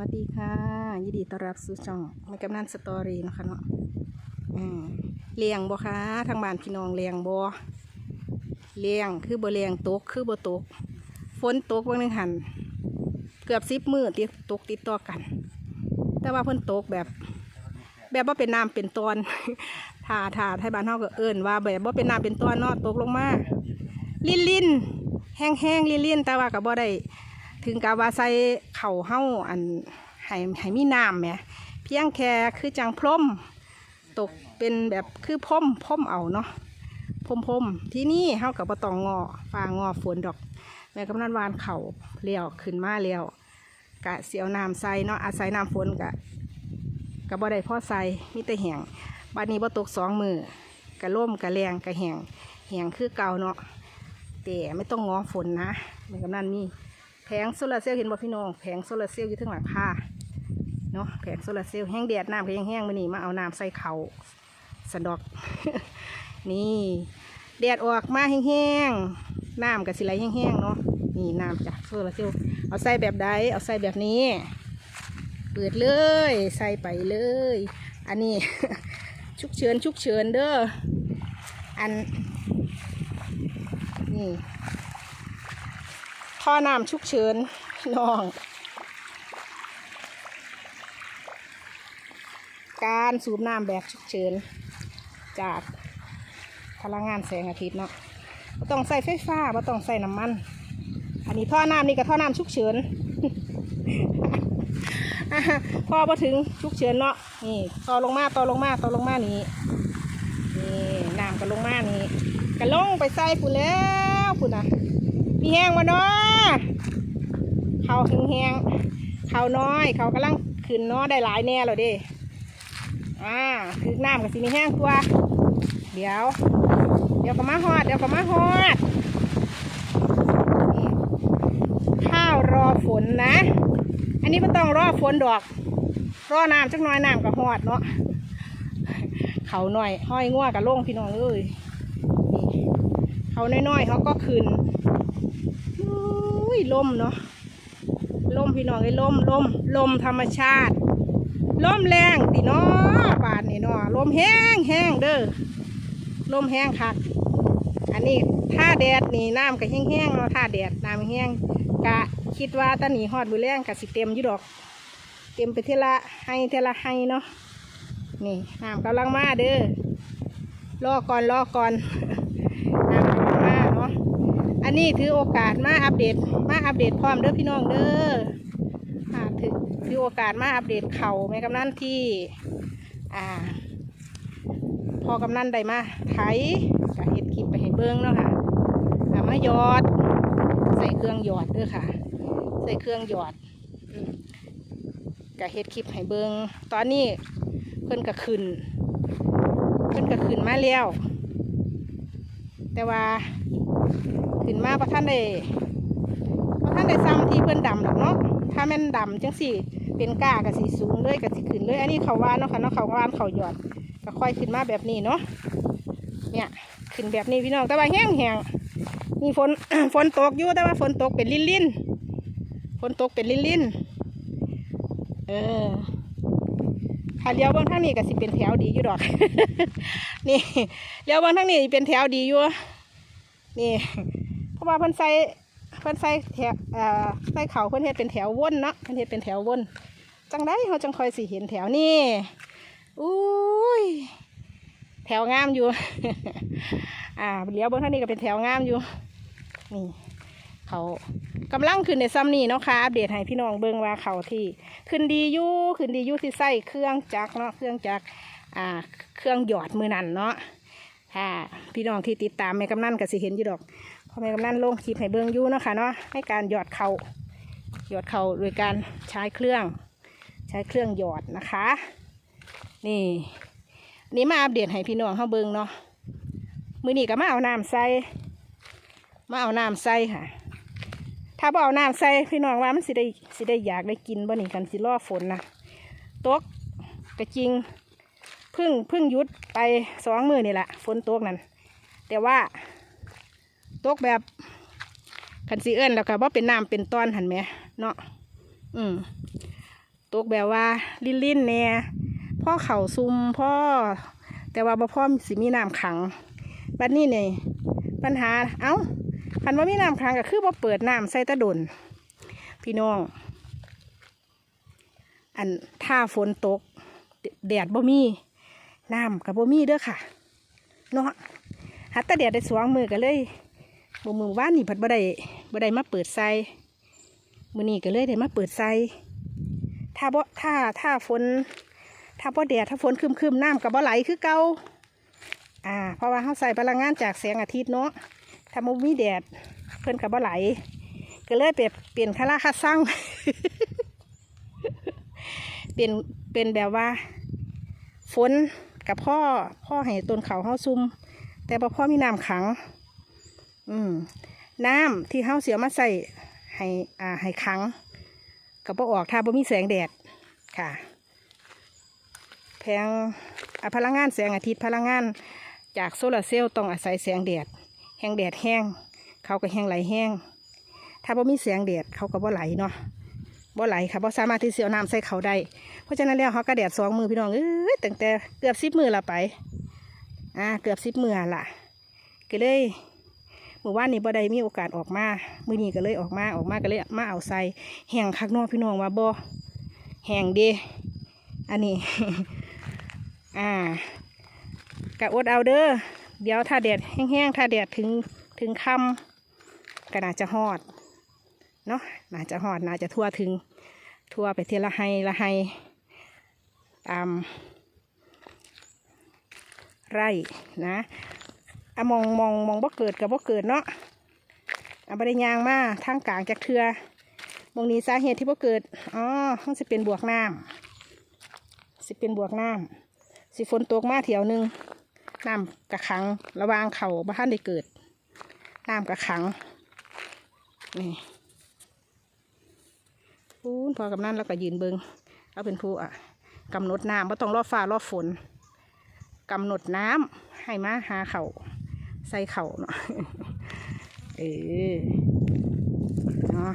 วัสดีค่ะ ยินดีต้อนรับสู่ช่องมันกำนันสตอรี่นะคะเนาะอืมเลี้ยงบ่คะทางบ้านพี่น้องเลี้ยงบ่เลี้ยงคือบ่เลี้ยงตกคือบ่ตกฝนตกวันหนึงหันเกือบสิบมือติดตกติดต่อกัน แต่ว่าเพิ่นตกแบบ แบบว่าเป็นน้ำเป็นตอนถ้าถ้าไทยบ้านเฮาก็เอิ้นว่าแบบว่าเป็นน้ำเป็นตอนเนาะตกลงมา ลิ่นลิ่นแห้งแห้งลิ่นลิ่นแต่ว่าก็บ่ได้ ถึงกับว่าใส่เข่าเฮ้าอันให้ให้มีน้ำแหมเพียงแค่คือจังพรมตกเป็นแบบคือพรมพรมเอาเนาะพรมพรมที่นี่เฮากับบ่ต้องงอฟางอฝนดอก แม่กำนันวานเข่าเลี้ยวขึ้นมาเลี้ยวกะเสียวน้ำใส่เนาะอาศัยน้ำฝนกะกะบ่ได้พ่อใส่มีแต่แหงบัดนี้บ่ตกสองมือกะล่มกะแรงกะแหงแหงคือเก่าเนาะแต่ไม่ต้องงอฝนนะแม่กำนันมี แผงโซลาร์เซลล์เห็นบ่พี่น้องแผงโซลาร์เซลล์อยู่ทั้งหลังคาเนาะแผงโซลาร์เซลล์แห้งแดดน้ำก็ยังแห้งมานี่มาเอาน้ำใส่เขาสะดอก นี่แดดออกมาแห้งๆน้ำกับสิไหลแห้งๆเนาะนี่น้ำจากโซลาร์เซลล์เอาใส่แบบใดเอาใส่แบบนี้ เปิดเลย ใส่ไปเลย อันนี้ ชุกเชิญชุกเชิญเด้ออันนี่ ท่อน้ำฉุกเฉินน้อง การสูบน้ำแบบฉุกเฉินจากพลังงานแสงอาทิตย์เนาะบ่ต้องใส่ไฟฟ้าบ่ต้องใส่น้ำมัน อันนี้ท่อน้ำนี่กับท่อน้ำฉุกเฉินอะพอมาถึงฉุกเฉินเนาะนี่ต่อลงมาต่อลงมาต่อลงมานี่นี่น้ำก็ลงมานี่ก็ลงไปใส่ปุ่นแล้วปุ่นนะ มีแห้งมาเนาะเขาแห้งๆเขาน้อย เขากำลังขึ้นเนาะได้หลายแน่แล้วเดิอ่าคือน้ำกับสีมีแห้งตัว เดี๋ยว เดี๋ยวก็มาฮอด เดี๋ยวก็มาฮอดนี่ข้าวรอฝนนะ อันนี้ไม่ต้องรอฝนดอก รอน้ำจักน้อยน้ำก็ฮอดเนาะเขาหน่อยห้อยง่วกับโล่งพี่น้องเอ้ยเขาน้อยๆเขาก็ขึ้น ยลมเนาะลมพี่น้องไอ้ลมลมลมธรรมชาติลมแรงติเนาะบานนี่เนาะลมแห้งแห้งเด้อลมแห้งคัก อันนี้ท่าแดดนี่น้ำก็แห้งแห้งๆเนาะท่าแดดน้ำแห้งกะคิดว่าตาหนีฮอดมือแรงกะสิเต็มยู่ดอก เต็มไปเทละให้เทละให้เนาะนี่น้ำกำลังมาเด้อรอก่อนรอก่อนำกำลังมาเนาะ อันนี้ถือโอกาสมาอัปเดต มาอัปเดตพร้อมเด้อพี่น้องเด้ออ่าถือถือโอกาสมาอัปเดตเข่าแม่กำนันที่ อ่า พอกำนันได้มาไถก็เฮ็ดคลิปไปให้เบิ้งเนาะค่ะอ่ามายอด ใส่เครื่องหยอดเด้อค่ะ ใส่เครื่องหยอดอืมก็เฮ็ดคลิปให้เบิ้งตอนนี้เพิ่นก็ขึ้น เพิ่นก็ขึ้นมาแล้ว แต่ว่า ขึ้นมาพระท่านได้พระท่านได้ซ้ำที่เพื่อนดำหรอกเนาะถ้าแม่นดำจังสี่เป็นก้ากับสีสูงเลยกับสีขึ้นเลย อันนี้เขาว่าเนาะค่ะเนาะเขาว่านเขาหยอดก็ค่อยขึ้นมาแบบนี้เนาะเนี่ยขึ้นแบบนี้พี่น้องแต่ว่าแห้งแห้งมีฝนฝนตกอยู่แต่ว่าฝนตกเป็นลิ่นลิ่นฝนตกเป็นลิ่นลิ่นเออถ้าเลี้ยวบางทางนี้ก็สิเป็นแถวดีอยู่ดอก นี่เลี้ยวบางทางนี้เป็นแถวดีอยู่ นี่ เพราะว่าเพิ่นใส่เพิ่นใส่แถวเอ่อใส่เขาเพิ่นเฮ็ดเป็นแถววนเนาะเพิ่นเฮ็ดเป็นแถววนจังได้เขาจังคอยสิเห็นแถวนี่อุ้ยแถวงามอยู่ อ่าเลี้ยวเบนท่านี้ก็เป็นแถวงามอยู่ นี่ เขากำลังขึ้นในซ้ำนี่เนาะค่ะ อัปเดตให้พี่น้องเบิ่งว่าเขาที่ ขึ้นดีอยู่ขึ้นดีอยู่ที่ใส่เครื่องจักรเนาะ เครื่องจักร อ่า เครื่องหยอดมือนั่นเนาะ ค่ะพี่น้องที่ติดตามแม่กำนันก็สิเห็นอยู่ดอกเพราะแม่กำนันลงคลิปให้เบิ่งอยู่เนาะคะเนาะให้การหยอดเขาหยอดเขาโดยการใช้เครื่อง ใช้เครื่องหยอดนะคะ นี่นี่มาอัปเดตให้พี่น้องเขาเบิ่งเนาะมือนี้ก็มาเอาน้ำใส่มาเอาน้ำใส่ค่ะ ถ้าบ่เอาน้ำใส่พี่น้องว่ามันสิได้สิได้อยากได้กินบ่นี่กันสิรอฝนนะตกก็จริง เพึ่งเพึ่งยุดไปสองมือนี่แหละฝนตกนั่นแต่ว่าตกแบบคันสีเอิ้นแล้วก็บ่เป็นน้ำเป็นต้อนหันไหมเนาะอืมตกแบบว่าลิ่นลิ่นๆแหน่พ่อเข่าซุมพ่อแต่ว่าบ่พ่อสิมีน้ำขังบัดนี้เนี่ยปัญหาเอ้าคันว่ามีน้ำขังก็คือบ่เปิดน้ำใส่ตะดนพี่น้อง อันถ้าฝนตกแดดบ่มี น้ำกับบ่มีเด้อค่ะเนาะหัดแตะแดดได้สวงมือกันเลยบ่มือว่านนี่ผัดบ่ได้บ่ได้มาเปิดใส่มื้อนี้ก็เลยได้มาเปิดใส่ถ้าบ่ถ้าถ้าฝน ถ้าบ่แดดถ้าฝนครึมน้ำกับบ่ไหลคือเก่าอ่า เพราะว่าเฮาใส่พลังงานจากแสงอาทิตย์เนาะถ้าบ่มีแดดเพิ่นกับบ่ไหล ก็เลยเปลี่ยนเปลี่ยนคาราคาซังเปลี่ยนเป็นแบบว่า ฝน กับพ่อพ่อให้ต้นเขาเฮาซุ่มแต่บ่พ่อมีน้ำขัง อืมน้ำที่เฮาเสียมาใส่ให้อ่าให้ขังกับบ่ออกถ้าบ่มีแสงแดดค่ะแผงพลังงานแสงอาทิตย์พลังงานจากโซลาร์เซลล์ต้องอาศัยแสงแดด แห้งแดดแห้ง เขาก็แห้งไหลแห้ง ถ้าบ่มีแสงแดดเขาก็บ่ไหลเนาะ บ่ไหลค่ะบ่สามารถที่จะเอาน้ำใส่เขาได้ เพราะฉะนั้นแล้วเขาก็แดดสองมือพี่น้องเอ้ยตั้งแต่เกือบสิบมือละไป อ่า เกือบสิบมือละก็เลยเมื่อวานนี้บ่ได้มีโอกาสออกมา มือนี้ก็เลยออกมาออกมาก็เลยมาเอาใส่แห้งคักนอกพี่น้องว่าบ่แห้งเดอันนี้ อ่ากะอดเอาเด้อเดี๋ยวถ้าแดดแห้งๆถ้าแดดถึงถึงค่ำก็น่าจะฮอด เนาะน่าจะฮอดน่าจะทั่วถึง ทั่วไปเทละไฮละไฮตามไร่นะอะมองมองมองบ่เกิดกับบ่เกิดเนาะอะบริยางมาทางกลางจากเทือมองนี้สาเหตุที่บ่เกิดอ๋อมันจะเป็นบวกน้ำสิเป็นบวกน้ำสิฝนตกมาเถียวหนึงน้ำกระขังระวางเข่าบ้านได้เกิดน้ำกระขังนี่ พูนพอกับนั่นแล้วก็ยืนเบิงเอาเป็นผู้อะกำหนดน้ำไม่ต้องรอฟ้ารอฝนกำหนดน้ำให้มาหาเขาใส่เข่าเนาะเออเนาะ